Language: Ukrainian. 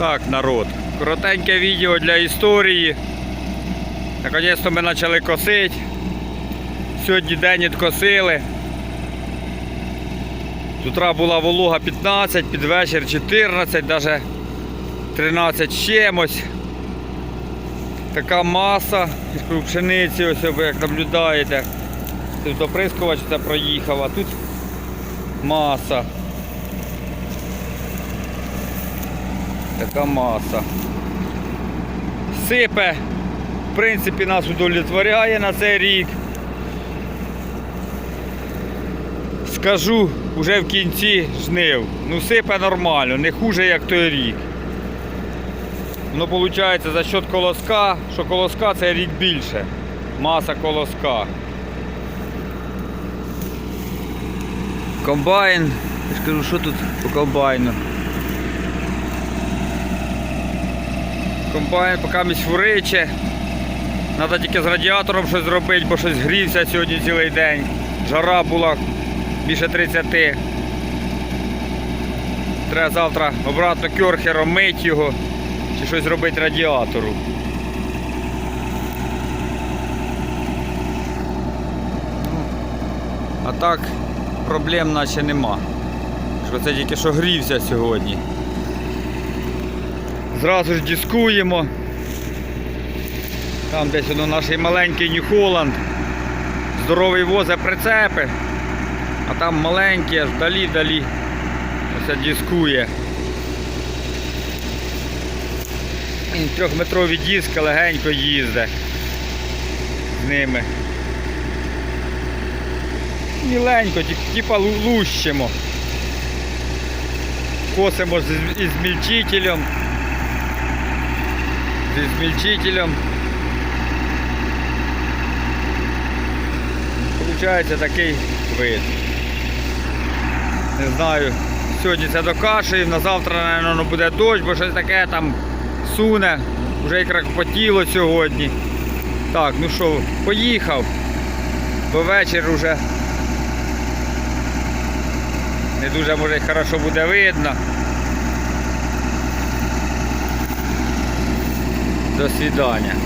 Так, народ. Коротеньке відео для історії. Наконець-то ми почали косити. Сьогодні день відкосили. З утра була волога 15, під вечір 14, навіть 13 з чимось. Така маса ж пшениці, ось ви як наблюдаєте. Тут оприскувач це проїхав, а тут маса. Така маса. Сипе, в принципі, нас удовлетворяє на цей рік. Скажу вже в кінці жнив. Ну сипе нормально, не хуже, як той рік. Воно виходить за счет колоска, що колоска це рік більше. Маса колоска. Комбайн. Я ж кажу, що тут по комбайну? Комбайн поки місь фуриче. Треба тільки з радіатором щось зробити, бо щось грівся сьогодні цілий день. Жара була більше 30. Треба завтра обратно кьорхером мити його чи щось робити радіатору. А так проблем наче нема. Що це тільки що грівся сьогодні. Зразу ж дискуємо. Там десь воно наш маленький Нью-Холланд. Здоровий возить прицепи. А там маленький, аж вдалі-вдалі. Ось дискує. Він трьохметрові диски легенько їздить з ними. Міленько, типа лу- лущимо. Косимо з із Зі змільчителем. Получається такий вид. Не знаю, сьогодні це докашуємо, на завтра, мабуть, буде дощ, бо щось таке там суне, вже і кракпотіло сьогодні. Так, ну що, поїхав, бо вечір вже не дуже може хорошо буде видно. До свидання.